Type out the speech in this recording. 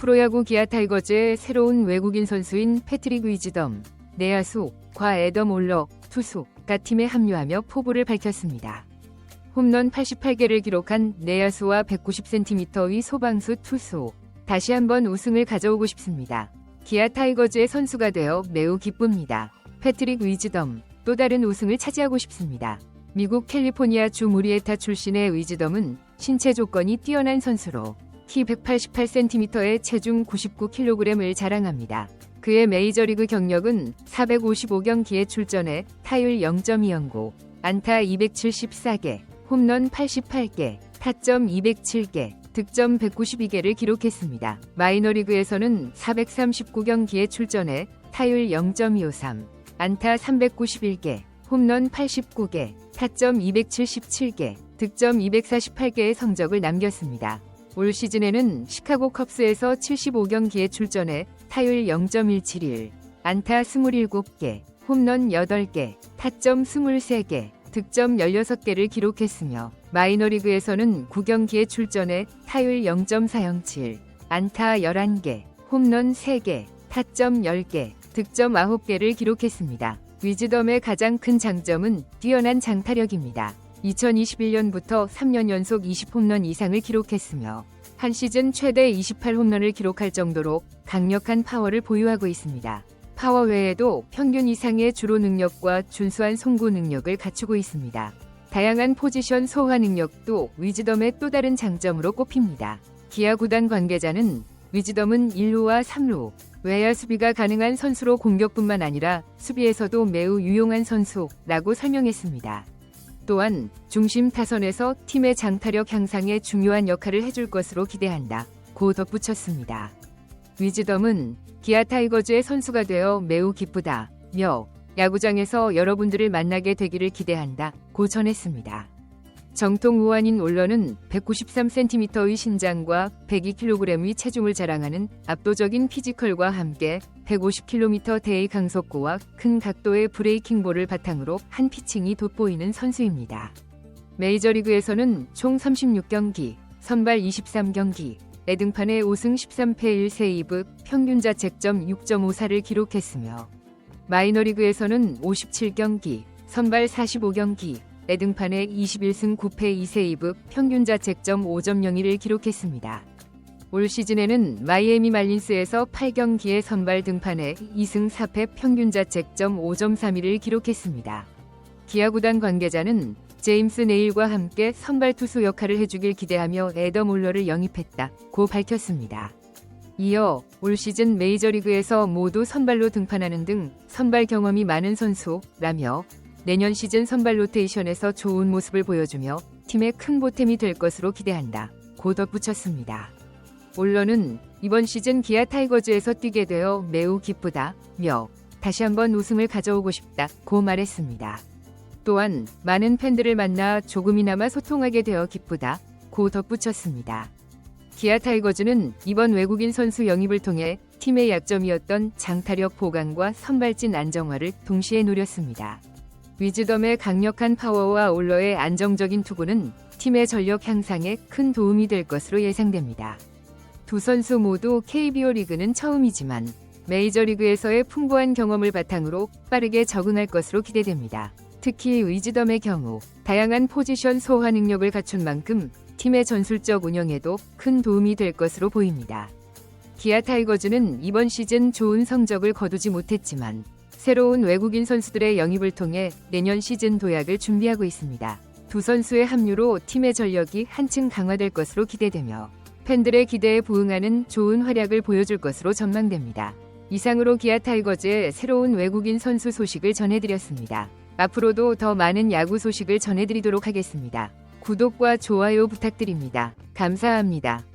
프로야구 기아 타이거즈의 새로운 외국인 선수인 패트릭 위즈덤, 내야수, 과 애덤 올러, 투수가 팀에 합류하며 포부를 밝혔습니다. 홈런 88개를 기록한 내야수와 190cm의 소방수 투수. 다시 한번 우승을 가져오고 싶습니다. 기아 타이거즈의 선수가 되어 매우 기쁩니다. 패트릭 위즈덤, 또 다른 우승을 차지하고 싶습니다. 미국 캘리포니아 주 무리에타 출신의 위즈덤은 신체 조건이 뛰어난 선수로 키 188cm의 체중 99kg을 자랑합니다. 그의 메이저리그 경력은 455경기에 출전해 타율 0.2연고, 안타 274개, 홈런 88개, 타점 207개, 득점 192개를 기록했습니다. 마이너리그에서는 439경기에 출전해 타율 0.253, 안타 391개, 홈런 89개, 타점 277개, 득점 248개의 성적을 남겼습니다. 올 시즌에는 시카고 컵스에서 75경기에 출전해 타율 0.171, 안타 27개, 홈런 8개, 타점 23개, 득점 16개를 기록했으며 마이너리그에서는 9경기에 출전해 타율 0.407, 안타 11개, 홈런 3개, 타점 10개, 득점 9개를 기록했습니다. 위즈덤의 가장 큰 장점은 뛰어난 장타력입니다. 2021년부터 3년 연속 20홈런 이상을 기록했으며 한 시즌 최대 28홈런을 기록할 정도로 강력한 파워를 보유하고 있습니다. 파워 외에도 평균 이상의 주로 능력과 준수한 송구 능력을 갖추고 있습니다. 다양한 포지션 소화 능력도 위즈덤의 또 다른 장점으로 꼽힙니다. 기아 구단 관계자는 위즈덤은 1루와 3루, 외야 수비가 가능한 선수로 공격뿐만 아니라 수비에서도 매우 유용한 선수라고 설명했습니다. 또한 중심 타선에서 팀의 장타력 향상에 중요한 역할을 해줄 것으로 기대한다. 고 덧붙였습니다. 위즈덤은 기아 타이거즈의 선수가 되어 매우 기쁘다. 며 야구장에서 여러분들을 만나게 되기를 기대한다. 고 전했습니다. 정통 우완인 올러는 193cm의 신장과 102kg의 체중을 자랑하는 압도적인 피지컬과 함께 150km대의 강속구와 큰 각도의 브레이킹 볼을 바탕으로 한 피칭이 돋보이는 선수입니다. 메이저리그에서는 총 36경기, 선발 23경기, 내등판에 5승 13패 1세이브, 평균 자책점 6.54를 기록했으며 마이너리그에서는 57경기, 선발 45경기, 내등판에 21승 9패 2세이브, 평균 자책점 5.01을 기록했습니다. 올 시즌에는 마이애미 말린스에서 8경기에 선발 등판에 2승 4패 평균 자책점 5.31을 기록했습니다. 기아 구단 관계자는 제임스 네일과 함께 선발 투수 역할을 해주길 기대하며 에더 몰러를 영입했다. 고 밝혔습니다. 이어 올 시즌 메이저리그에서 모두 선발로 등판하는 등 선발 경험이 많은 선수라며 내년 시즌 선발 로테이션에서 좋은 모습을 보여주며 팀의 큰 보탬이 될 것으로 기대한다. 고 덧붙였습니다. 올러는 이번 시즌 기아 타이거즈에서 뛰게 되어 매우 기쁘다. 며 다시 한번 우승을 가져오고 싶다. 고 말했습니다. 또한 많은 팬들을 만나 조금이나마 소통하게 되어 기쁘다. 고 덧붙였습니다. 기아 타이거즈는 이번 외국인 선수 영입을 통해 팀의 약점이었던 장타력 보강과 선발진 안정화를 동시에 노렸습니다. 위즈덤의 강력한 파워와 올러의 안정적인 투구는 팀의 전력 향상에 큰 도움이 될 것으로 예상됩니다. 두 선수 모두 KBO 리그는 처음이지만 메이저리그에서의 풍부한 경험을 바탕으로 빠르게 적응할 것으로 기대됩니다. 특히 위즈덤의 경우 다양한 포지션 소화 능력을 갖춘 만큼 팀의 전술적 운영에도 큰 도움이 될 것으로 보입니다. 기아 타이거즈는 이번 시즌 좋은 성적을 거두지 못했지만 새로운 외국인 선수들의 영입을 통해 내년 시즌 도약을 준비하고 있습니다. 두 선수의 합류로 팀의 전력이 한층 강화될 것으로 기대되며 팬들의 기대에 부응하는 좋은 활약을 보여줄 것으로 전망됩니다. 이상으로 기아 타이거즈의 새로운 외국인 선수 소식을 전해드렸습니다. 앞으로도 더 많은 야구 소식을 전해드리도록 하겠습니다. 구독과 좋아요 부탁드립니다. 감사합니다.